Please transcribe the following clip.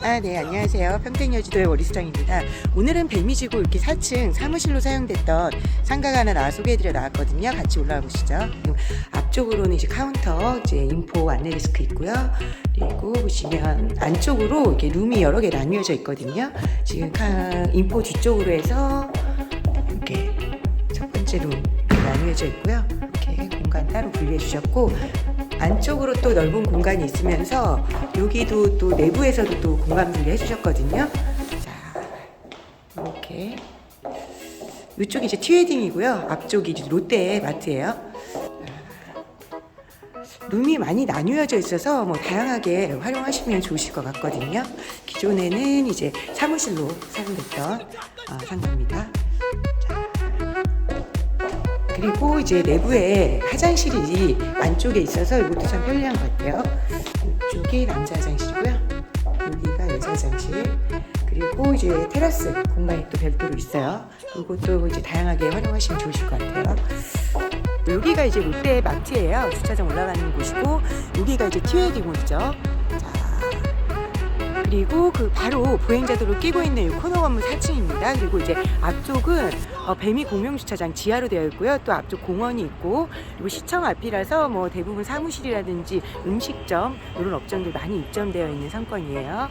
아, 네, 안녕하세요. 평택여지도의 월이수장입니다. 오늘은 백미지구 이렇게 4층 사무실로 사용됐던 상가가 하나 소개해드려 나왔거든요. 같이 올라와 보시죠. 앞쪽으로는 이제 카운터, 이제 인포 안내 데스크 있고요. 그리고 보시면 안쪽으로 이렇게 룸이 여러 개 나뉘어져 있거든요. 지금 카, 인포 뒤쪽으로 해서 이렇게 첫 번째 룸 나뉘어져 있고요. 이렇게 공간 따로 분리해 주셨고 안쪽으로 또 넓은 공간이 있으면서 여기도 또 내부에서도 또 공간 분리 해 주셨거든요. 자, 이렇게 이쪽이 이제 티웨딩이고요. 앞쪽이 이제 롯데 마트예요. 룸이 많이 나뉘어져 있어서 뭐 다양하게 활용하시면 좋으실 것 같거든요. 기존에는 이제 사무실로 사용됐던 어, 상가입니다. 그리고 이제 내부에 화장실이 안쪽에 있어서 이것도 참 편리한 것 같아요. 이쪽이 남자 화장실이고요. 여기가 여자 화장실. 그리고 이제 테라스 공간이 또 별도로 있어요. 이것도 이제 다양하게 활용하시면 좋으실 것 같아요. 여기가 이제 롯데 마트예요. 주차장 올라가는 곳이고 여기가 이제 티웨딩홀이죠. 자, 그리고 그 바로 보행자도로 끼고 있는 이 코너 건물 4층입니다. 그리고 이제 앞쪽은 어, 배미 공용 주차장 지하로 되어 있고요. 또 앞쪽 공원이 있고 그리고 시청 앞이라서 뭐 대부분 사무실이라든지 음식점 이런 업종들 많이 입점되어 있는 상권이에요.